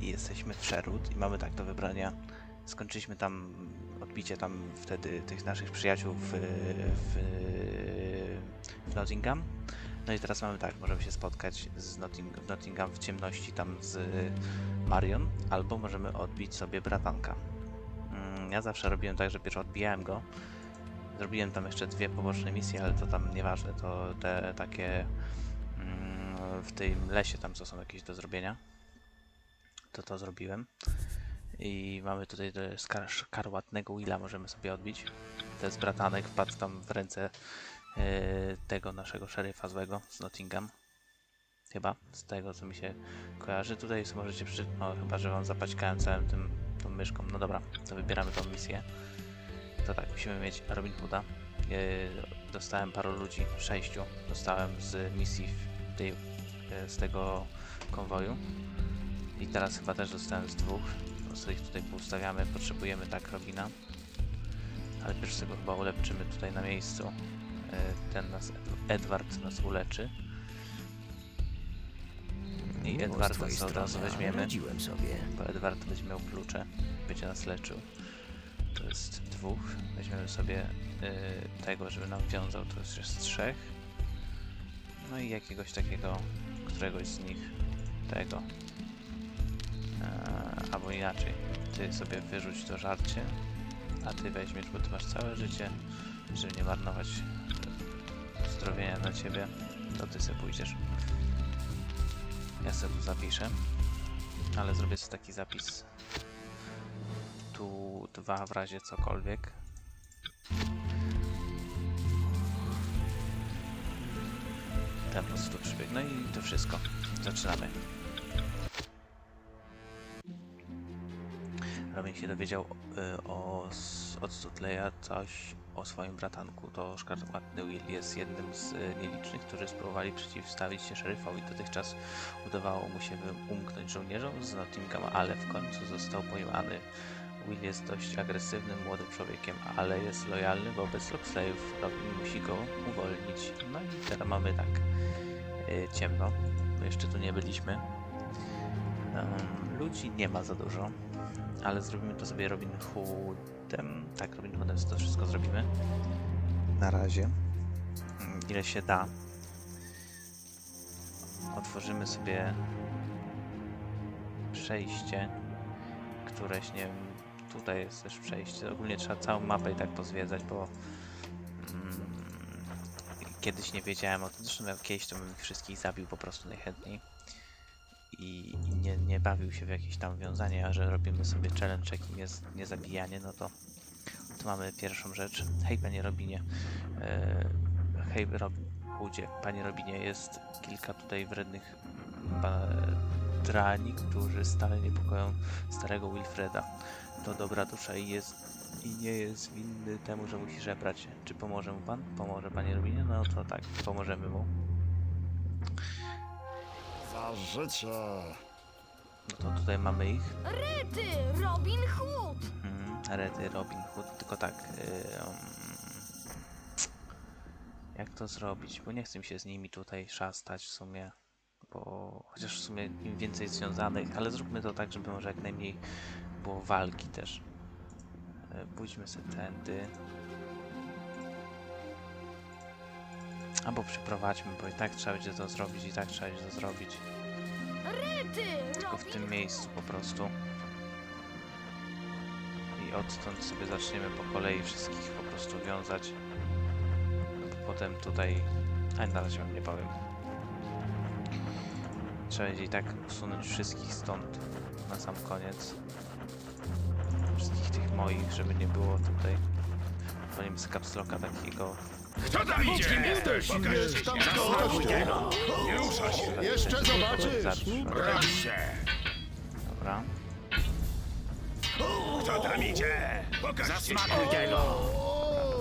I jesteśmy w Sherwood i mamy tak do wybrania. Skończyliśmy tam odbicie tam wtedy tych naszych przyjaciół w, w, w Nottingham. No i teraz mamy tak, możemy się spotkać z Notting w Nottingham w ciemności tam z Marion, albo możemy odbić sobie bratanka. Mm, Ja zawsze robiłem tak, że pierwszy odbijałem go. Zrobiłem tam jeszcze dwie poboczne misje, ale to tam nieważne, to te takie mm, w tym lesie tam co są jakieś do zrobienia. To to zrobiłem. I mamy tutaj skar szkarłatnego Willa możemy sobie odbić. To jest bratanek, wpadł tam w ręce e, tego naszego szeryfa złego z Nottingham. Chyba, z tego co mi się kojarzy. Tutaj możecie przeczytać, no chyba, że wam zapaćkałem całym tym, tą myszką. No dobra, to wybieramy tą misję. To tak, musimy mieć Robin Hooda. E, dostałem paru ludzi, sześciu. Dostałem z misji tej, e, z tego konwoju. I teraz chyba też dostałem z dwóch. Po prostu ich tutaj poustawiamy. Potrzebujemy tak Robina. Ale pierwszy tego chyba ulepszymy tutaj na miejscu. E, Ten nas, Edward nas uleczy. I Edwarda sobie od razu weźmiemy. Sobie. Bo Edward będzie miał klucze, będzie nas leczył. To jest dwóch. Weźmiemy sobie y, tego, żeby nam wiązał, to jest już trzech. No i jakiegoś takiego, któregoś z nich, tego. Inaczej, ty sobie wyrzuć to żarcie, a ty weźmiesz, bo ty masz całe życie, żeby nie marnować zdrowienia dla ciebie, to ty sobie pójdziesz. Ja sobie tu zapiszę ale zrobię sobie taki zapis tu dwa w razie cokolwiek. Ten po prostu przybieg. No i to wszystko. Zaczynamy. Robin się dowiedział y, o, od Sutleya coś o swoim bratanku. To szkarłatny Will jest jednym z y, nielicznych, którzy spróbowali przeciwstawić się szeryfowi. Dotychczas udawało mu się umknąć żołnierzom z Nottingham, ale w końcu został pojmany. Will jest dość agresywnym młodym człowiekiem, ale jest lojalny wobec Locksleyów. Robin musi go uwolnić. No i teraz mamy tak y, ciemno, bo jeszcze tu nie byliśmy. Em, ludzi nie ma za dużo, ale zrobimy to sobie Robin Hoodem. Tak, Robin Hoodem to wszystko zrobimy. Na razie. Mm, Ile się da. Otworzymy sobie przejście, któreś, nie wiem, tutaj jest też przejście. Ogólnie trzeba całą mapę i tak pozwiedzać, bo mm, kiedyś nie wiedziałem o tym. Zresztą kiedyś to bym wszystkich zabił po prostu najchętniej. I, i nie, nie bawił się w jakieś tam wiązanie, a że robimy sobie challenge, jakim jest niezabijanie, no to, to mamy pierwszą rzecz. Hej, panie Robinie. E, hej, Rob Hoodzie. Panie Robinie, jest kilka tutaj wrednych badrani, którzy stale niepokoją starego Wilfreda. To dobra dusza i jest i nie jest winny temu, że musi żebrać. Czy pomoże mu pan? Pomoże panie Robinie? No to tak, pomożemy mu. Za życie! No to tutaj mamy ich. Rety, Robin Hood! Mhm, Redy Robin Hood, tylko tak. ym, jak to zrobić? Bo nie chcę mi się z nimi tutaj szastać w sumie. Bo chociaż w sumie im więcej związanych, ale zróbmy to tak, żeby może jak najmniej było walki też. E, Pójdźmy sobie tędy. Albo przyprowadźmy, bo i tak trzeba będzie to zrobić, i tak trzeba będzie to zrobić. Tylko w tym miejscu po prostu. I odtąd sobie zaczniemy po kolei wszystkich po prostu wiązać. Potem tutaj... A na razie wam nie powiem. Trzeba będzie i tak usunąć wszystkich stąd na sam koniec. Wszystkich tych moich, żeby nie było tutaj. Wolimy z kapsloka takiego. Kto tam idzie? Jesteś! Wiesz, tam kto Zasmakuj tego! Nie rusza się! Jeszcze zobaczysz. Broń się! Dobra. Kto tam idzie? Pokaż się! Zasmakuj tego!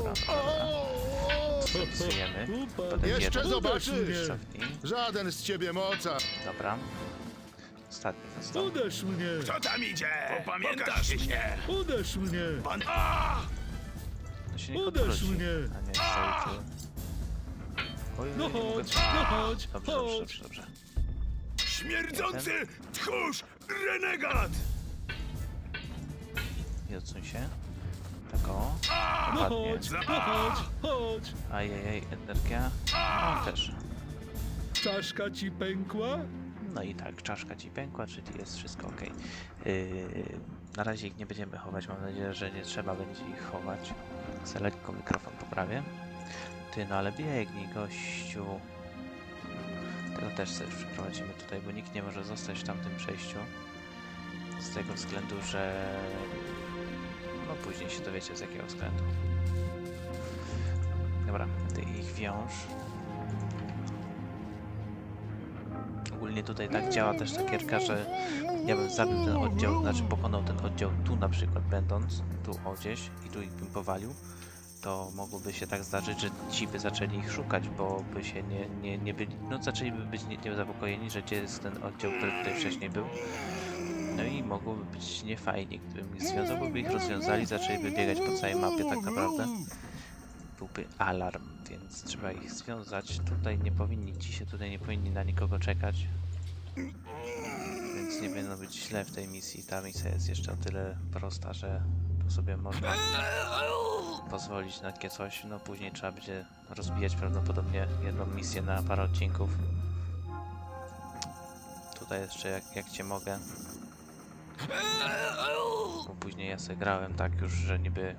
Dobra, dobra, dobra. Zapisujemy. Potem Jeszcze jeden zobaczysz. cofnij. Żaden z ciebie moca. Dobra. Ostatni został. Uderz mnie! Kto tam idzie? Popamiętasz się! Uderz mnie! Pan... A! To się niech Uderz mnie. A nie, stoi tu. Oj, No nie mogę chodź, no chodź, Dobrze, dobrze, chodź. dobrze, dobrze. Śmierdzący tchórz! Renegat! Nie odsuń się. Tak o. No Ładnie. chodź, no chodź, chodź. Ajajaj, energia. On też. Czaszka ci pękła? No i tak, czaszka ci pękła, czyli jest wszystko ok. Yy, na razie ich nie będziemy chować, mam nadzieję, że nie trzeba będzie ich chować. Chcę lekko mikrofon poprawię. Ty, no ale biegnij, gościu. Tego też sobie przeprowadzimy tutaj, bo nikt nie może zostać w tamtym przejściu. Z tego względu, że... No później się dowiecie z jakiego względu. Dobra, ty ich wiąż. Ogólnie tutaj tak działa też ta gierka, że ja bym zabił ten oddział, znaczy pokonał ten oddział tu na przykład będąc, tu o gdzieś i tu ich bym powalił, to mogłoby się tak zdarzyć, że ci by zaczęli ich szukać, bo by się nie, nie, nie byli, no zaczęliby być nie, niezapokojeni, że gdzie jest ten oddział, który tutaj wcześniej był. No i mogłoby być niefajnie, gdybym ich związał, bo by ich rozwiązali, zaczęliby biegać po całej mapie tak naprawdę. Byłby alarm, więc trzeba ich związać. Tutaj nie powinni, ci się tutaj nie powinni na nikogo czekać. Więc nie powinno być źle w tej misji. Ta misja jest jeszcze o tyle prosta, że tu sobie można pozwolić na takie coś. No później trzeba będzie rozbijać prawdopodobnie jedną misję na parę odcinków. Tutaj jeszcze jak, jak cię mogę. Bo później ja sobie grałem tak już, że niby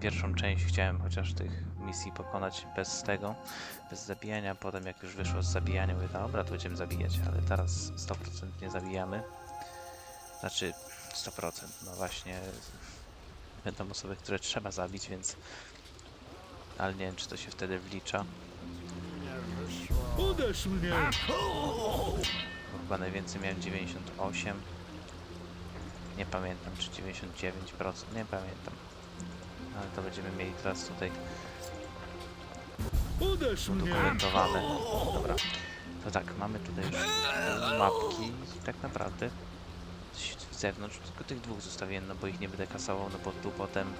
pierwszą część chciałem chociaż tych misji pokonać bez tego, bez zabijania. Potem jak już wyszło z zabijania, mówię, dobra, to będziemy zabijać, ale teraz 100% nie zabijamy. Znaczy 100%, no właśnie będą osoby, które trzeba zabić, więc ale nie wiem, czy to się wtedy wlicza. Uderz mnie. Chyba najwięcej miałem 98. Nie pamiętam, czy 99%, nie pamiętam. Ale to będziemy mieli teraz tutaj Uderz mnie. udokumentowane. Dobra. To tak, mamy tutaj już mapki i tak naprawdę z zewnątrz tylko tych dwóch zostawiłem, no bo ich nie będę kasował, no bo tu potem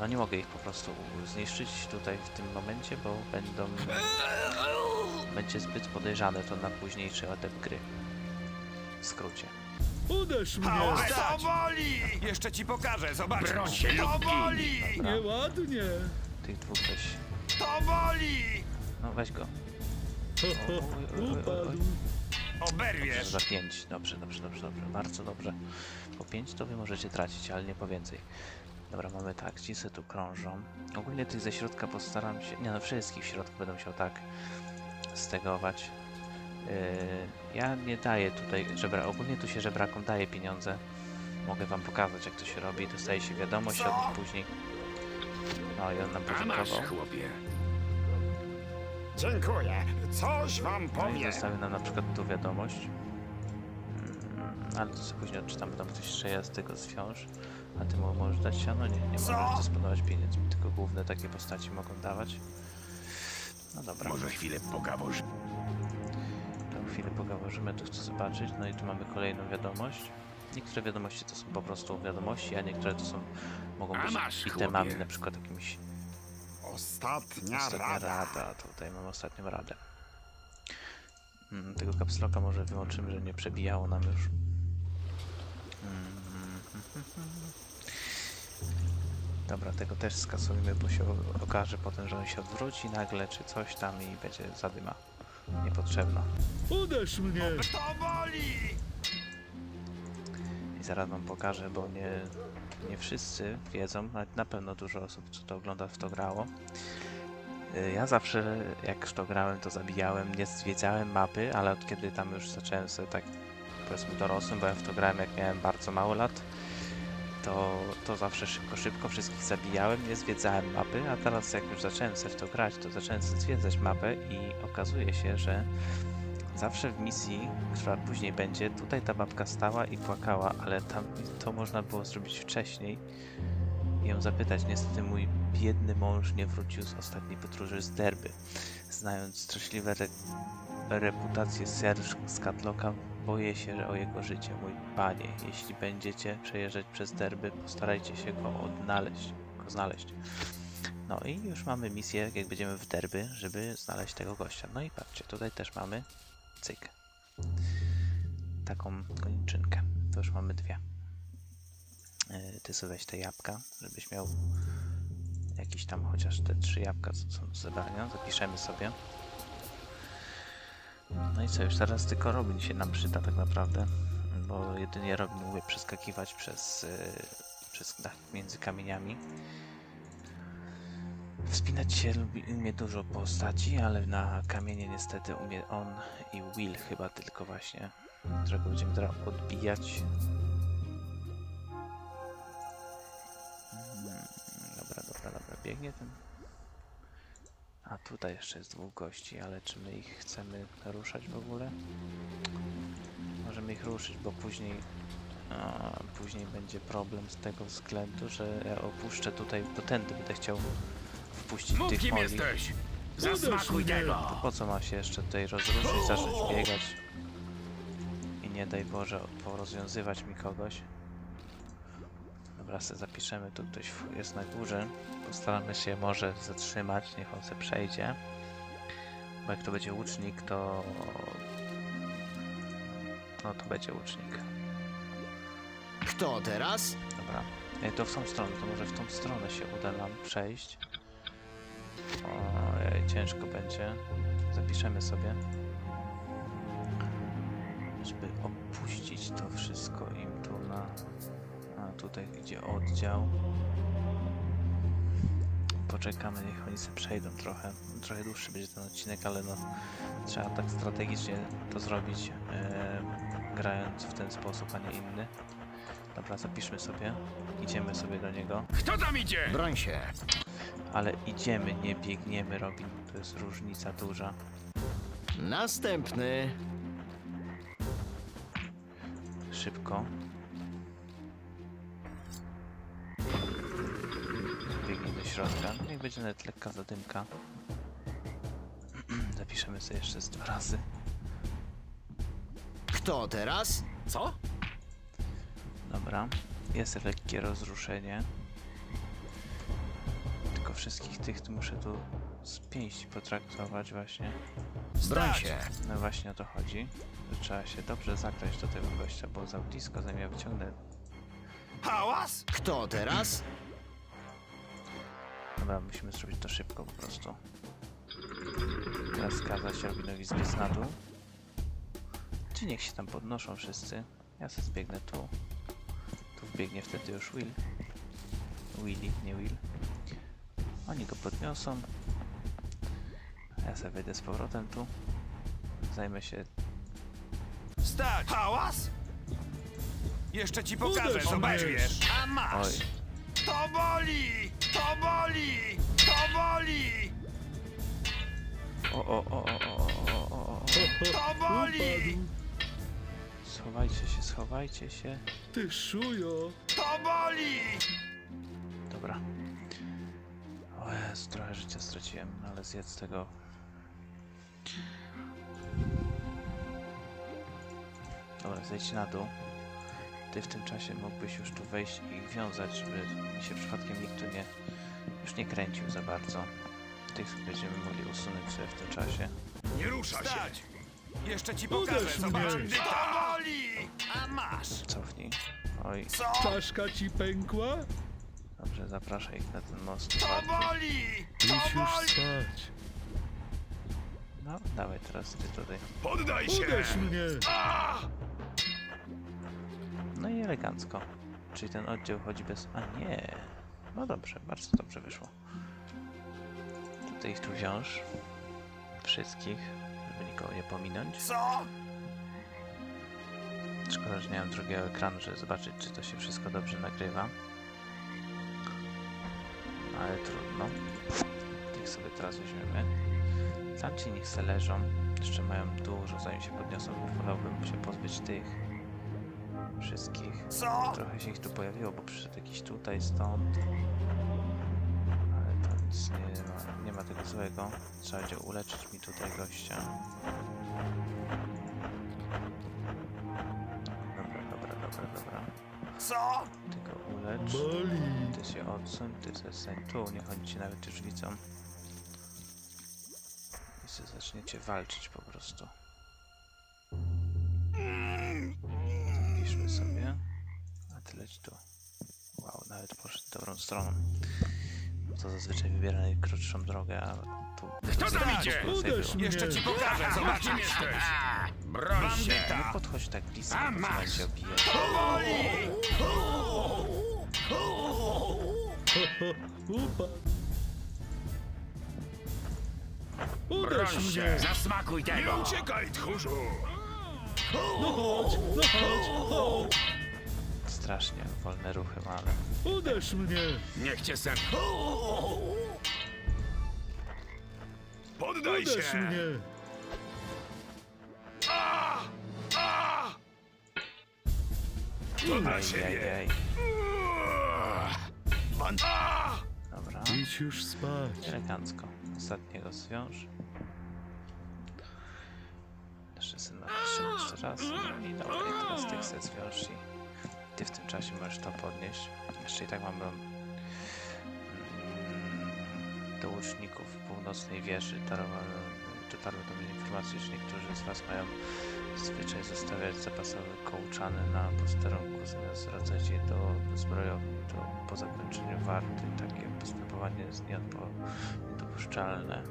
no nie mogę ich po prostu zniszczyć tutaj w tym momencie, bo będą będzie zbyt podejrzane to na późniejszy etap gry. W skrócie. Uderz mnie. To boli! Jeszcze ci pokażę, zobaczysz. Broń się lub boli! Dobra, Nieładnie. tych dwóch weź. To boli! No weź go. Ho, ho, Oj, oj, oj, oj, upadł. Dobrze, Oberwiesz! za 5. Dobrze, dobrze, dobrze, dobrze. Bardzo dobrze. Po 5 to wy możecie tracić, ale nie po więcej. Dobra, mamy tak, ci se tu krążą. Ogólnie tych ze środka postaram się... Nie no, wszystkich w środku będę musiał tak stegować. Yy, ja nie daję tutaj żebra... Ogólnie tu się żebrakom daje pieniądze. Mogę wam pokazać jak to się robi. Dostaje się wiadomość od nich później. No i on nam podziękował. chłopie. Dziękuję. Coś wam No i powiem. zostawił nam na przykład tu wiadomość. Mm, ale to sobie później odczytam, bo tam ktoś jeszcze z tego zwiąż. A ty mo- możesz dać siano? Nie, nie Co? możesz dysponować pieniędzmi, tylko główne takie postaci mogą dawać. No dobra, Może chwilę pogaworz. To pogaworzymy, tu chcę zobaczyć. No i tu mamy kolejną wiadomość. Niektóre wiadomości to są po prostu wiadomości, a niektóre to są mogą A być masz, itemami, chłopie. na przykład jakimiś Ostatnia Ostatnia rada. rada. Tutaj mam ostatnią radę. Mm, tego kapsloka może wyłączymy, że nie przebijało nam już. Mm, Dobra, tego też skasujmy, bo się okaże potem, że on się odwróci nagle, czy coś tam i będzie zadyma. Niepotrzebna. Uderz mnie. To boli! I zaraz wam pokażę, bo nie, nie wszyscy wiedzą, ale na pewno dużo osób, co to ogląda, w to grało. Y, Ja zawsze, jak w to grałem, to zabijałem, nie zwiedzałem mapy, ale od kiedy tam już zacząłem sobie tak, powiedzmy, dorosłym, bo ja w to grałem, jak miałem bardzo mało lat, to, to zawsze szybko, szybko wszystkich zabijałem, nie zwiedzałem mapy, a teraz jak już zacząłem sobie w to grać, to zacząłem zwiedzać mapę i okazuje się, że Zawsze w misji, która później będzie, tutaj ta babka stała i płakała, ale tam to można było zrobić wcześniej i ją zapytać. Niestety mój biedny mąż nie wrócił z ostatniej podróży z Derby. Znając straszliwe re reputację Serge z Catloka, boję się, że o jego życie, mój panie. Jeśli będziecie przejeżdżać przez Derby, postarajcie się go odnaleźć, go znaleźć. No i już mamy misję, jak będziemy w Derby, żeby znaleźć tego gościa. No i patrzcie, tutaj też mamy cyk. taką koniczynkę. To już mamy dwie. Yy, Ty sobie weź te jabłka, żebyś miał jakieś tam chociaż te trzy jabłka, co są do zebrania. Zapiszemy sobie. No i co, już teraz tylko Robin się nam przyda tak naprawdę, bo jedynie Robin umie przeskakiwać przez, yy, przez dach między kamieniami. Wspinać się lubi, umie dużo postaci, ale na kamienie niestety umie on i Will chyba tylko właśnie, którego będziemy teraz odbijać. Mm, Dobra, dobra, dobra, biegnie ten. A tutaj jeszcze jest dwóch gości, ale czy my ich chcemy ruszać w ogóle? Możemy ich ruszyć, bo później a, później będzie problem z tego względu, że ja opuszczę tutaj, bo tędy będę chciał wpuścić Mów tych kim moli. jesteś! Zasmakuj tego! To po co ma się jeszcze tutaj rozruszyć, zacząć biegać i nie daj Boże porozwiązywać mi kogoś. Dobra, sobie zapiszemy, tu ktoś jest na górze. Postaramy się może zatrzymać, niech on se przejdzie. Bo jak to będzie łucznik, to... No to będzie łucznik. Kto teraz? Dobra. Ej, to w tą stronę, to może w tą stronę się uda nam przejść. Ojej, ciężko będzie. Zapiszemy sobie. Żeby opuścić to wszystko im tu na... A tutaj gdzie oddział. Poczekamy, niech oni sobie przejdą trochę. Trochę dłuższy będzie ten odcinek, ale no trzeba tak strategicznie to zrobić, e, grając w ten sposób, a nie inny. Dobra, zapiszmy sobie. Idziemy sobie do niego. Kto tam idzie? Broń się. Ale idziemy, nie biegniemy, Robin. To jest różnica duża. Następny. Szybko. Środka. No Niech będzie nawet lekka zadymka. Zapiszemy sobie jeszcze z dwa razy. Kto teraz? Co? Dobra. Jest lekkie rozruszenie. Tylko wszystkich tych tu muszę tu z pięści potraktować właśnie. Broń Stać! się. No właśnie o to chodzi, że trzeba się dobrze zagrać do tego gościa, bo za blisko zanim ja wyciągnę. Hałas? Kto teraz? Dobra, musimy zrobić to szybko po prostu. Teraz kazać Robinowi zbiec na dół. Czy niech się tam podnoszą wszyscy. Ja sobie zbiegnę tu. Tu wbiegnie wtedy już Will. Willy, nie Will. Oni go podniosą. Ja sobie wejdę z powrotem tu. Zajmę się Stać! Hałas? Jeszcze ci pokażę, Uderz zobaczysz! A Oj, masz! To boli! To boli! To boli! O, o, o, o, o, o, o. To boli! Schowajcie się, schowajcie się. Ty szujo! To boli! Dobra. O Jezu, trochę życia straciłem, ale zjedz tego. Dobra, zejdź na dół. Ty w tym czasie mógłbyś już tu wejść i ich wiązać, żeby mi się przypadkiem nikt tu nie... już nie kręcił za bardzo. Tych będziemy mogli usunąć sobie w tym czasie. Nie rusza się! Stać! Jeszcze ci Uderz pokażę, mnie. To boli! A masz! Cofnij. Oj, Co? Czaszka ci pękła? dobrze, zapraszaj ich na ten most. To ładnie. boli! Idź To już boli! spać. No, dawaj teraz ty tutaj. Poddaj Uderz mnie. No i elegancko. Czyli ten oddział chodzi bez... A nie. No dobrze, bardzo dobrze wyszło. Tutaj ich tu wziąż. Wszystkich, żeby nikogo nie pominąć. Co? Szkoda, że nie mam drugiego ekranu, żeby zobaczyć, czy to się wszystko dobrze nagrywa. Ale trudno. Tych sobie teraz weźmiemy. Tamci niech se leżą. Jeszcze mają dużo, zanim się podniosą. Wolałbym się pozbyć tych wszystkich. Co? Trochę się ich tu pojawiło, bo przyszedł jakiś tutaj, stąd. Ale to nic nie ma, nie ma tego złego. Trzeba będzie uleczyć mi tutaj gościa. Dobra, dobra, dobra, dobra. Co? Ty go ulecz. Boli. Ty się odsuń, ty se stań tu, niech oni cię nawet już widzą. I sobie zaczniecie walczyć po prostu. Nawet poszedł dobrą stroną. To zazwyczaj wybiera najkrótszą drogę, a tu... Kto tam idzie? Uderz mnie! Jeszcze ci pokażę, zobaczysz. Kim jesteś? Broń się. Nie podchodź tak blisko, A, masz. cię obije. Upa. Uderz mnie! się. Zasmakuj tego. Uciekaj, tchórzu! No chodź, no chodź, chodź! Strasznie wolne ruchy ma, ale... Uderz mnie! Niech cię sen. Poddaj Uderz się! mnie! To dla ciebie! Ajajaj. Ban- Dobra. Idź już spać. Elegancko. Ostatniego zwiąż. Jeszcze syn ma jeszcze jeszcze raz. I dobra, i teraz tych se zwiąż i ty w tym czasie możesz to podnieść. Jeszcze i tak mamy mm, do łuczników północnej wieży dotarły do mnie informacje, że niektórzy z was mają zwyczaj zostawiać zapasowe kołczany na posterunku zamiast zwracać je do zbrojowni. To po zakończeniu warty takie postępowanie jest niedopuszczalne.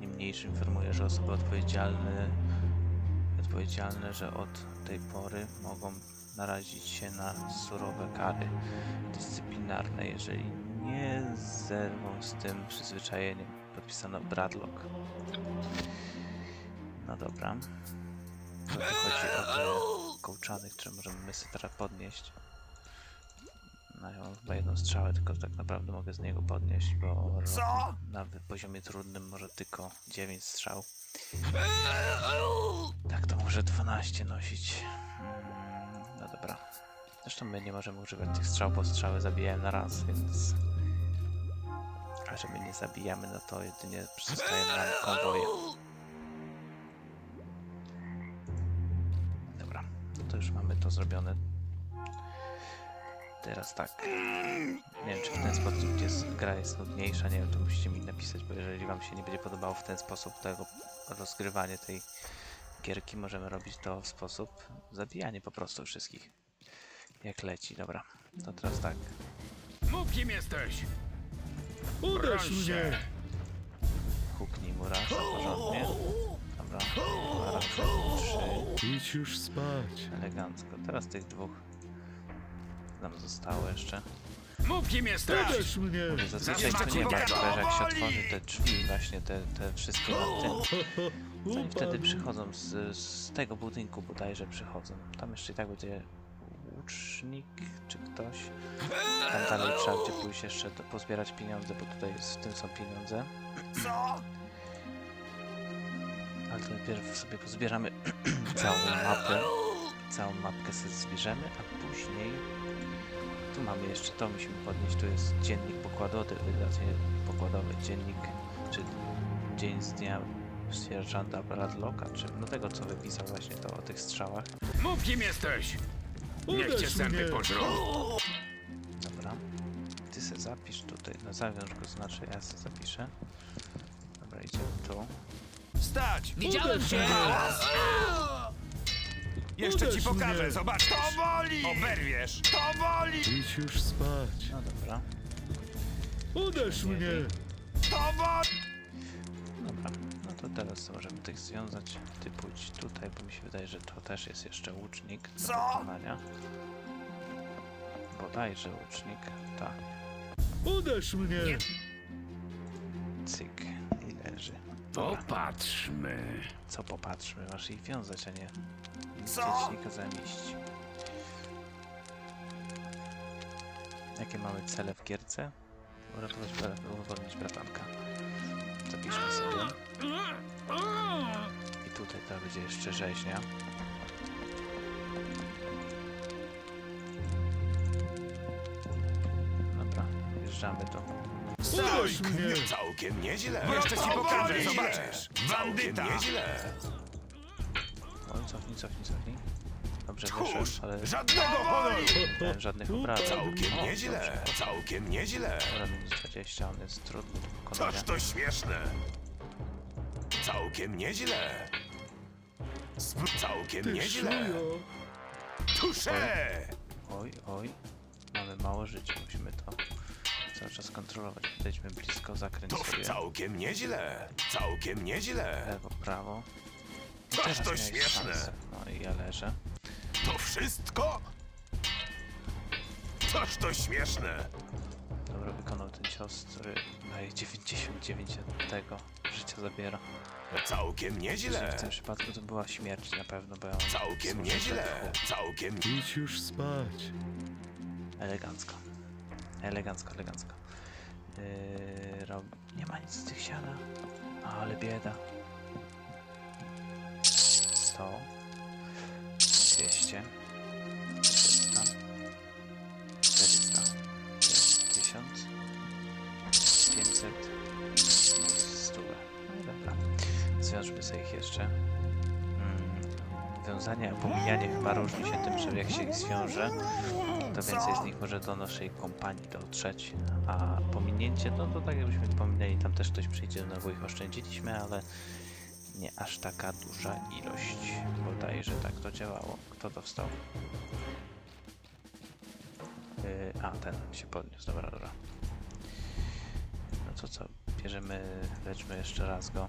Niemniejszy informuje, że osoby odpowiedzialne, odpowiedzialne, że od tej pory mogą narazić się na surowe kary dyscyplinarne, jeżeli nie zerwą z tym przyzwyczajeniem. Podpisano Bradlock. No dobra. To tu chodzi o te kołczany, które możemy my sobie teraz podnieść. No ja mam chyba jedną strzałę, tylko tak naprawdę mogę z niego podnieść, bo Co? na poziomie trudnym może tylko 9 strzał. Tak to może 12 nosić. No dobra. Zresztą my nie możemy używać tych strzał, bo strzały zabijają na raz, więc... A że my nie zabijamy, no to jedynie zostaje nam konwoje. Dobra, no to już mamy to zrobione. Teraz tak. Nie wiem, czy w ten sposób jest, gra jest nudniejsza, nie wiem, to musicie mi napisać, bo jeżeli wam się nie będzie podobało w ten sposób tego rozgrywanie tej gierki, możemy robić to w sposób zabijanie po prostu wszystkich. Jak leci, dobra. To teraz tak. Mów kim jesteś. Uderz mnie! się. Huknij mu raz, porządnie. Dobra, dwa razy, trzy. Idź już spać. Elegancko. Teraz tych dwóch nam zostało jeszcze. Mów kim jesteś. Uderz mnie! Mówię, Zazwyczaj Zaraz to nie ma, tylko że jak się otworzy te drzwi, właśnie te, te wszystkie na tym, oni wtedy przychodzą z, z tego budynku bodajże przychodzą. Tam jeszcze i tak będzie łucznik czy ktoś. Tam dalej trzeba będzie pójść jeszcze do, pozbierać pieniądze, bo tutaj jest, w tym są pieniądze. Co? Ale to najpierw sobie pozbieramy całą mapę. Całą mapkę sobie zbierzemy, a później tu mamy jeszcze to musimy podnieść. Tu jest dziennik pokładowy, wydarzenie pokładowe, dziennik, czy dzień z dnia sierżanta Bradlocka, czy no tego co wypisał właśnie to o tych strzałach. Mów kim jesteś. Niech cię mnie! pożrą. Dobra. Ty se zapisz tutaj, no zawiąż go znaczy, ja se zapiszę. Dobra, idziemy tu. Stać. Widziałem cię! Jeszcze ci Uderz pokażę, mnie. zobacz. To boli. Oberwiesz. To boli. Idź już spać. No dobra, Uderz mnie! To boli. dobra. No to teraz możemy tych związać. Ty pójdź tutaj, bo mi się wydaje, że to też jest jeszcze łucznik do Co? wykonania. Bodajże łucznik, tak. Uderz mnie! Cyk. I leży. Dobra. Popatrzmy. Co popatrzmy, masz ich wiązać, a nie dziecznika zamieść. Jakie mamy cele w gierce? Uratować, bra- uwolnić bratanka. Zapiszmy sobie. I tutaj to będzie jeszcze rzeźnia. Dobra, wjeżdżamy. Uderz mnie! Całkiem nieźle! Jeszcze ci pokażę, zobaczysz. Bandyta. Całkiem nieźle! Oj, cofnij, cofnij, cofnij. Dobrze, Tchórz! wyszedł, ale Żadnego honoru! nie miałem żadnych obrażeń. Całkiem O, nieźle! dobrze. Całkiem nieźle! Dobra, minus 20, on jest trudny do pokonania. Toż to śmieszne! Całkiem nieźle! Sp- Całkiem Ty nieźle! szujo! Tusze! oj, oj. Mamy mało życia, musimy to cały czas kontrolować. Podejdźmy blisko, zakręć To sobie. całkiem nieźle. Całkiem nieźle. Lewo, prawo. I Toż teraz to miałeś śmieszne. szansę. No i ja leżę. Wszystko? Toż to śmieszne. Dobra, wykonał ten cios, który daje 99 tego życia zabiera. Całkiem nieźle. W tym przypadku to była śmierć na pewno, bo ja Całkiem nieźle. tchu. Całkiem Idź już spać. Elegancko. Elegancko, elegancko. Yy, rob... Nie ma nic z tych siana. Ale bieda. 100 200 wiązanie, a pomijanie chyba różni się tym, że jak się ich zwiąże, to więcej z nich może do naszej kompanii dotrzeć, a pominięcie, no to tak jakbyśmy pominęli, tam też ktoś przyjdzie, no bo ich oszczędziliśmy, ale nie aż taka duża ilość. Bodajże tak to działało. Kto to wstał? Yy, a, ten się podniósł, dobra, dobra. No to co, bierzemy, leczmy jeszcze raz go.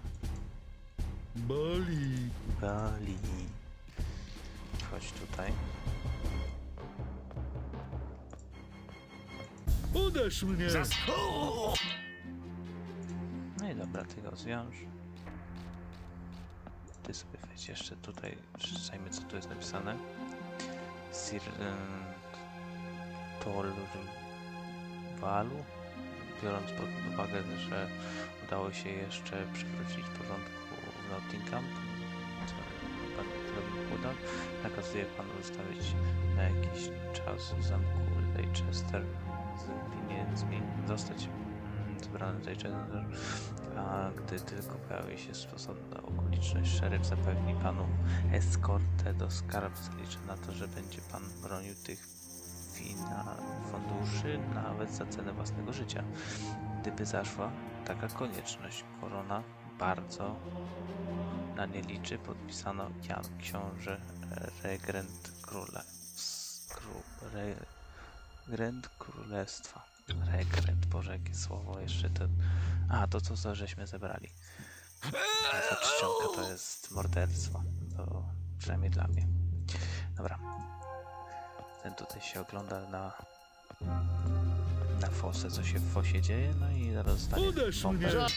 Boli. Bali. Chodź tutaj. Uderz mnie. No i dobra, ty go zwiąż. Ty sobie wejdź jeszcze tutaj, przeczytajmy co tu jest napisane. Sir... ym, Tolwalu? Biorąc pod uwagę, że udało się jeszcze przywrócić porządku w Nottingham, nakazuje panu zostawić na jakiś czas w zamku Leicester z pieniędzmi, zostać mm, zebrany Leicester, a gdy tylko pojawi się stosowna okoliczność, szeryf zapewni panu eskortę do skarbca. Liczę na to, że będzie pan bronił tych fina funduszy nawet za cenę własnego życia. Gdyby zaszła taka konieczność, korona bardzo na nie liczy. Podpisano Jan, książę regrent króle. Kró, re, Regrent królestwa. Regrent, Boże, jakie słowo jeszcze ten... A, to co, co żeśmy zebrali. Ta czcionka to jest morderstwo. To przynajmniej dla mnie. Dobra. Ten tutaj się ogląda na... Na fosę, co się w fosie dzieje, no i zaraz dostanie bombę.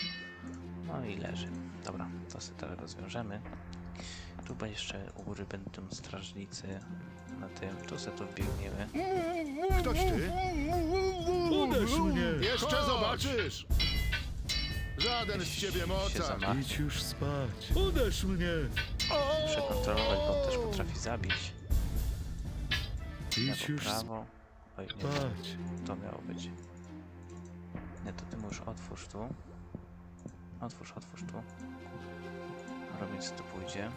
No i leży. Dobra, to sobie teraz rozwiążemy. Tu będzie jeszcze u góry będą strażnicy na tym. Tu sobie tu wbiegniemy. Ktoś ty? Uderz mnie. Jeszcze zobaczysz! Żaden z ciebie się zamach. Idź już spać. Uderz mnie. Muszę kontrolować, bo on też potrafi zabić. Idź Lewo, już prawo. Oj, nie, spać. to miało być. Nie, to ty mu już otwórz tu. Otwórz, otwórz tu. Robić co tu pójdzie.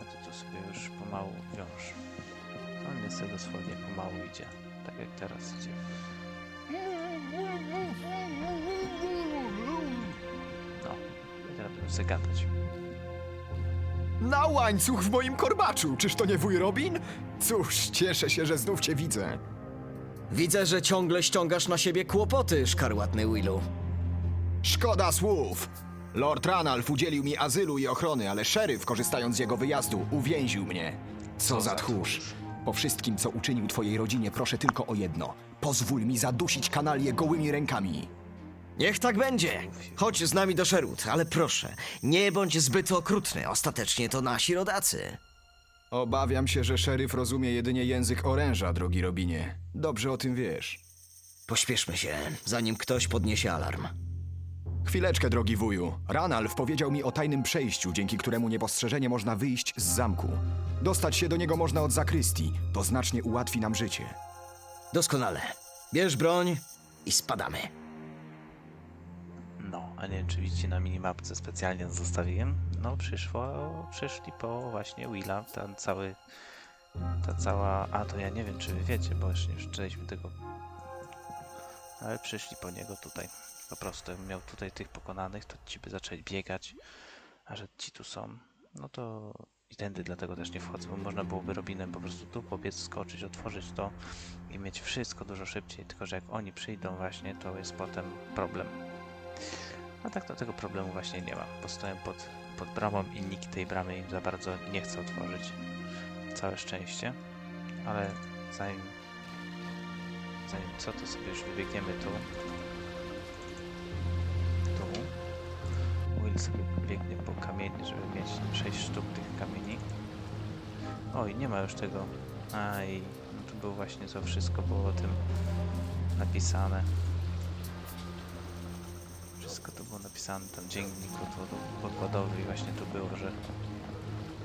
A ty tu sobie już pomału wiąż. On niestety dosłownie pomału idzie. Tak jak teraz idzie. No, i teraz będę sobie gadać. Na łańcuch w moim korbaczu, czyż to nie wuj Robin? Cóż, cieszę się, że znów cię widzę. Widzę, że ciągle ściągasz na siebie kłopoty, szkarłatny Willu. Szkoda słów. Lord Ranalf udzielił mi azylu i ochrony, ale szeryf, korzystając z jego wyjazdu, uwięził mnie. Co za tchórz. Po wszystkim, co uczynił twojej rodzinie, proszę tylko o jedno. Pozwól mi zadusić kanalię gołymi rękami. Niech tak będzie. Chodź z nami do Sherwood, ale proszę, nie bądź zbyt okrutny. Ostatecznie to nasi rodacy. Obawiam się, że szeryf rozumie jedynie język oręża, drogi Robinie. Dobrze o tym wiesz. Pośpieszmy się, zanim ktoś podniesie alarm. Chwileczkę, drogi wuju. Ranalf powiedział mi o tajnym przejściu, dzięki któremu niepostrzeżenie można wyjść z zamku. Dostać się do niego można od zakrystii. To znacznie ułatwi nam życie. Doskonale. Bierz broń i spadamy. No, a nie czy widzicie na minimapce specjalnie zostawiłem. No, przyszło, przyszli po właśnie Willa, ten cały, ta cała, a to ja nie wiem, czy wy wiecie, bo jeszcze nie przeczytaliśmy tego, ale przyszli po niego tutaj, po prostu, jakbym miał tutaj tych pokonanych, to ci by zaczęli biegać, a że ci tu są, no to I tędy dlatego też nie wchodzę, bo można byłoby Robinem po prostu tu pobiec, skoczyć, otworzyć to i mieć wszystko dużo szybciej. Tylko, że jak oni przyjdą właśnie, to jest potem problem. A tak to tego problemu właśnie nie ma, bo stoję pod, pod bramą i nikt tej bramy im za bardzo nie chce otworzyć. Całe szczęście. Ale zanim, zanim co, to sobie już wybiegniemy. Tu. Sobie biegnie po kamienie, żeby mieć 6 sztuk tych kamieni. Oj, nie ma już tego. Aj, no tu było właśnie to wszystko było o tym napisane. Wszystko to było napisane tam to pokładowy i właśnie tu było, że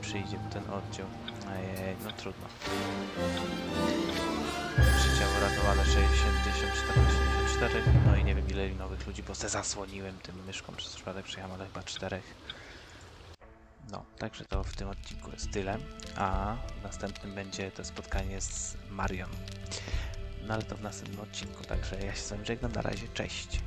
przyjdzie ten oddział. Ajej, no trudno. Życia uratowane 64, 84, no i nie wiem ile nowych ludzi, bo se zasłoniłem tym myszką przez przypadek, przyjechałem ale chyba czterech. No, także to w tym odcinku jest tyle, a w następnym będzie to spotkanie z Marion. No ale to w następnym odcinku, także ja się z wami żegnam, na razie, cześć!